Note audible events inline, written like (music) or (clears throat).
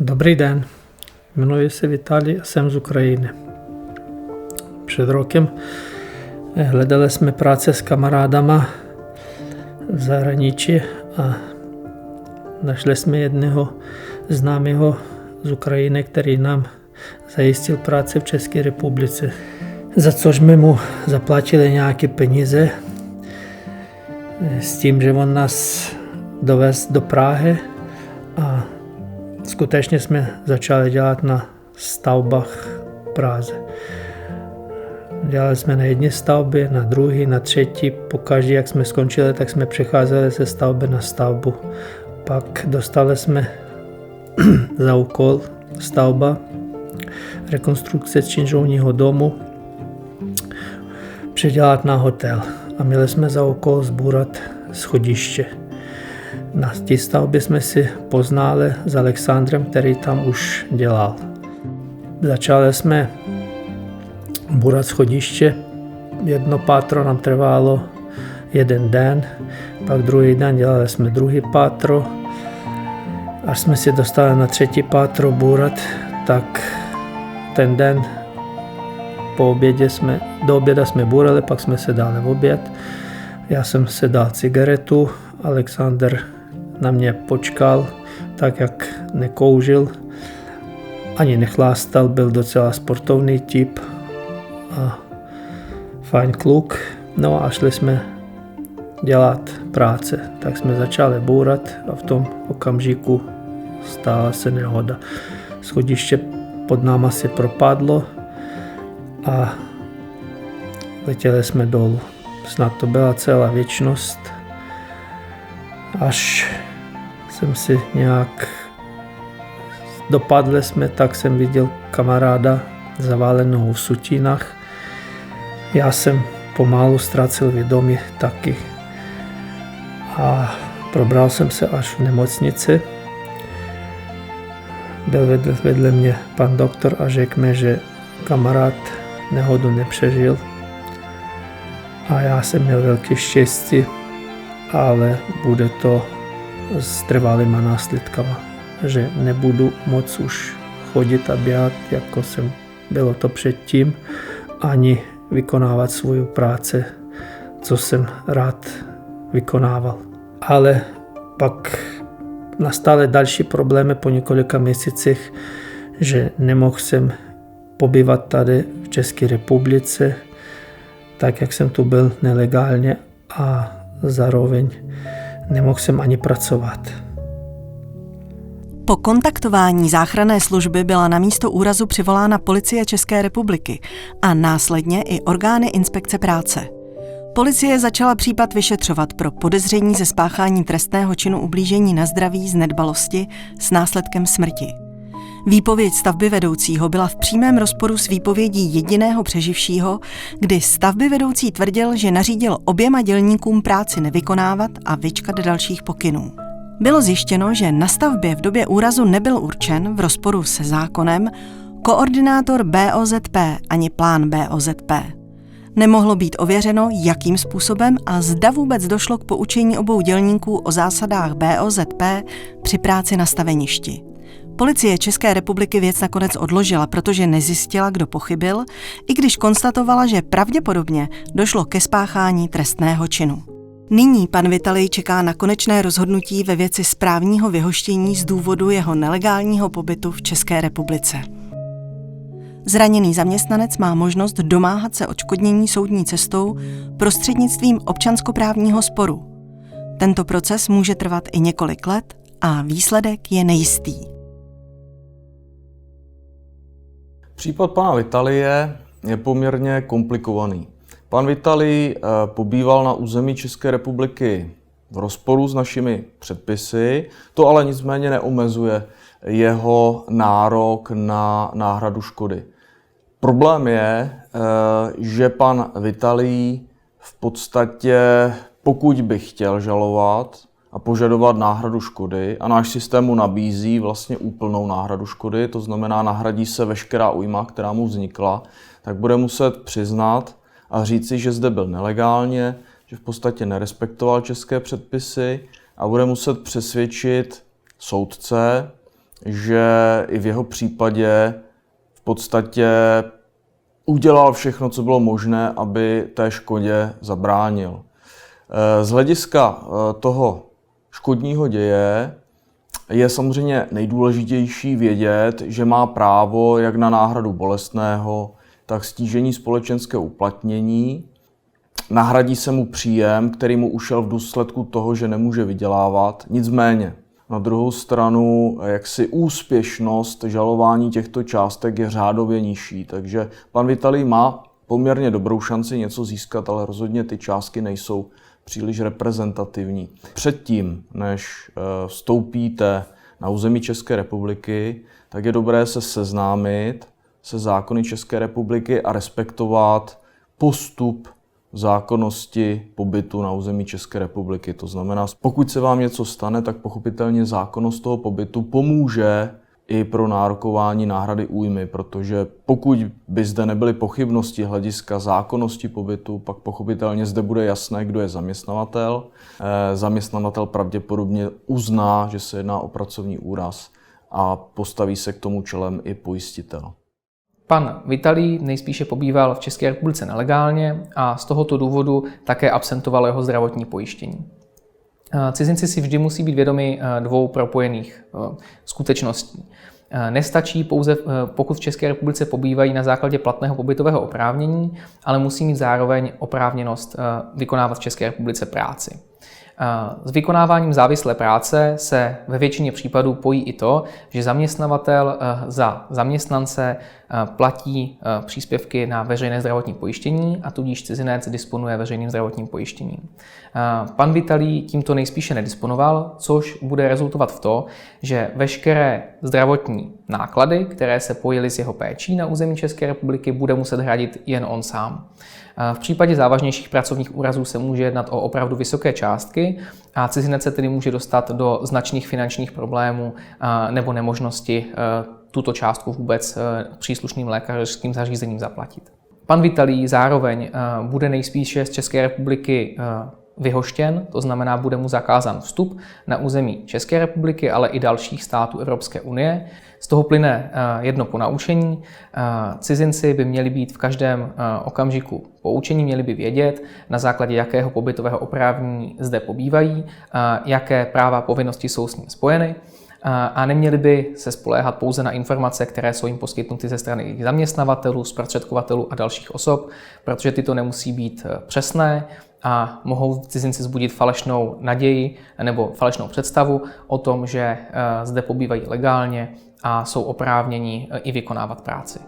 Dobrý den, jmenuji se Vitalij a jsem z Ukrajiny. Před rokem hledali jsme práce s kamarádama v zahraničí a našli jsme jedného známého z Ukrajiny, který nám zajistil práci v České republice, za což jsme mu zaplatili nějaké peníze s tím, že on nás dovez do Prahy a skutečně jsme začali dělat na stavbách Praze. Dělali jsme na jedné stavbě, na druhé, na třetí. Po každý, jak jsme skončili, tak jsme přecházeli ze stavby na stavbu. Pak dostali jsme (clears throat) za úkol stavba, rekonstrukce činžovního domu, předělat na hotel. A měli jsme za úkol zbůrat schodiště. Na té stavbě jsme si poznali s Alexandrem, který tam už dělal. Začali jsme burat schodiště. Jedno pátro nám trvalo jeden den, pak druhý den dělali jsme druhý pátro. Až jsme si dostali na třetí pátro burat, tak ten den po obědě jsme, do oběda jsme burali, pak jsme se dali v oběd. Já jsem se dal cigaretu, Alexander na mě počkal, tak jak nekoužil, ani nechlástal, byl docela sportovní typ a fajn kluk. No a šli jsme dělat práce. Tak jsme začali bourat a v tom okamžiku stala se nehoda. Schodiště pod náma se propadlo a letěli jsme dolů. Snad to byla celá věčnost, až jsem si nějak dopadli jsme, tak jsem viděl kamaráda zaválenou v sutinách. Já jsem pomalu ztrácel vědomí taky. A probral jsem se až v nemocnici. Byl vedle, vedle mě pan doktor a řekl mi, že kamarád nehodu nepřežil. A já jsem měl velké štěstí, ale bude to s trvalýma následkama, že nebudu moc už chodit a běhat, jako jsem bylo to předtím, ani vykonávat svou práci, co jsem rád vykonával. Ale pak nastaly další problémy po několika měsících, že nemohl jsem pobývat tady v České republice, tak jak jsem tu byl nelegálně a zároveň nemohl jsem ani pracovat. Po kontaktování záchranné služby byla na místo úrazu přivolána policie České republiky a následně i orgány inspekce práce. Policie začala případ vyšetřovat pro podezření ze spáchání trestného činu ublížení na zdraví z nedbalosti s následkem smrti. Výpověď stavby vedoucího byla v přímém rozporu s výpovědí jediného přeživšího, kdy stavby vedoucí tvrdil, že nařídil oběma dělníkům práci nevykonávat a vyčkat dalších pokynů. Bylo zjištěno, že na stavbě v době úrazu nebyl určen v rozporu se zákonem koordinátor BOZP ani plán BOZP. Nemohlo být ověřeno, jakým způsobem a zda vůbec došlo k poučení obou dělníků o zásadách BOZP při práci na staveništi. Policie České republiky věc nakonec odložila, protože nezjistila, kdo pochybil, i když konstatovala, že pravděpodobně došlo ke spáchání trestného činu. Nyní pan Vitalij čeká na konečné rozhodnutí ve věci správního vyhoštění z důvodu jeho nelegálního pobytu v České republice. Zraněný zaměstnanec má možnost domáhat se odškodnění soudní cestou prostřednictvím občanskoprávního sporu. Tento proces může trvat i několik let a výsledek je nejistý. Případ pana Vitalie je poměrně komplikovaný. Pan Vitalij eh, pobýval na území České republiky v rozporu s našimi předpisy, to ale nicméně neomezuje jeho nárok na náhradu škody. Problém je, eh, že pan Vitalij v podstatě, pokud by chtěl žalovat a požadovat náhradu škody, a náš systém mu nabízí vlastně úplnou náhradu škody, to znamená nahradí se veškerá újma, která mu vznikla, tak bude muset přiznat, a říci, že zde byl nelegálně, že v podstatě nerespektoval české předpisy a bude muset přesvědčit soudce, že i v jeho případě v podstatě udělal všechno, co bylo možné, aby té škodě zabránil. Eh, z hlediska eh, toho škodního děje je samozřejmě nejdůležitější vědět, že má právo jak na náhradu bolestného, tak stížení společenského uplatnění. Nahradí se mu příjem, který mu ušel v důsledku toho, že nemůže vydělávat. Nicméně, na druhou stranu, jaksi úspěšnost žalování těchto částek je řádově nižší, takže pan Vitalij má poměrně dobrou šanci něco získat, ale rozhodně ty částky nejsou příliš reprezentativní. Předtím, než eh, vstoupíte na území České republiky, tak je dobré se seznámit se zákony České republiky a respektovat postup zákonnosti pobytu na území České republiky. To znamená, pokud se vám něco stane, tak pochopitelně zákonnost toho pobytu pomůže i pro nárokování náhrady újmy, protože pokud by zde nebyly pochybnosti hlediska zákonnosti pobytu, pak pochopitelně zde bude jasné, kdo je zaměstnavatel. Eh, zaměstnavatel pravděpodobně uzná, že se jedná o pracovní úraz a postaví se k tomu čelem i pojistitel. Pan Vitalý nejspíše pobýval v České republice nelegálně a z tohoto důvodu také absentovalo jeho zdravotní pojištění. Eh, cizinci si vždy musí být vědomi eh, dvou propojených eh, skutečností. Nestačí pouze, pokud v České republice pobývají na základě platného pobytového oprávnění, ale musí mít zároveň oprávněnost vykonávat v České republice práci. S vykonáváním závislé práce se ve většině případů pojí i to, že zaměstnavatel za zaměstnance platí příspěvky na veřejné zdravotní pojištění a tudíž cizinec disponuje veřejným zdravotním pojištěním. Pan Vitalí tímto nejspíše nedisponoval, což bude rezultovat v to, že veškeré zdravotní náklady, které se pojily s jeho péčí na území České republiky, bude muset hradit jen on sám. V případě závažnějších pracovních úrazů se může jednat o opravdu vysoké částky a cizinec se tedy může dostat do značných finančních problémů nebo nemožnosti tuto částku vůbec příslušným lékařským zařízením zaplatit. Pan Vitalí zároveň bude nejspíše z České republiky vyhoštěn, to znamená, bude mu zakázán vstup na území České republiky, ale i dalších států Evropské unie. Z toho plyne eh, jedno ponaučení. Eh, cizinci by měli být v každém eh, okamžiku poučení, měli by vědět, na základě jakého pobytového oprávnění zde pobývají, jaké práva a povinnosti jsou s ním spojeny a neměli by se spoléhat pouze na informace, které jsou jim poskytnuty ze strany zaměstnavatelů, zprostředkovatelů a dalších osob, protože tyto nemusí být přesné, a mohou cizinci zbudit falešnou naději nebo falešnou představu o tom, že eh, zde pobývají legálně a jsou oprávněni eh, i vykonávat práci.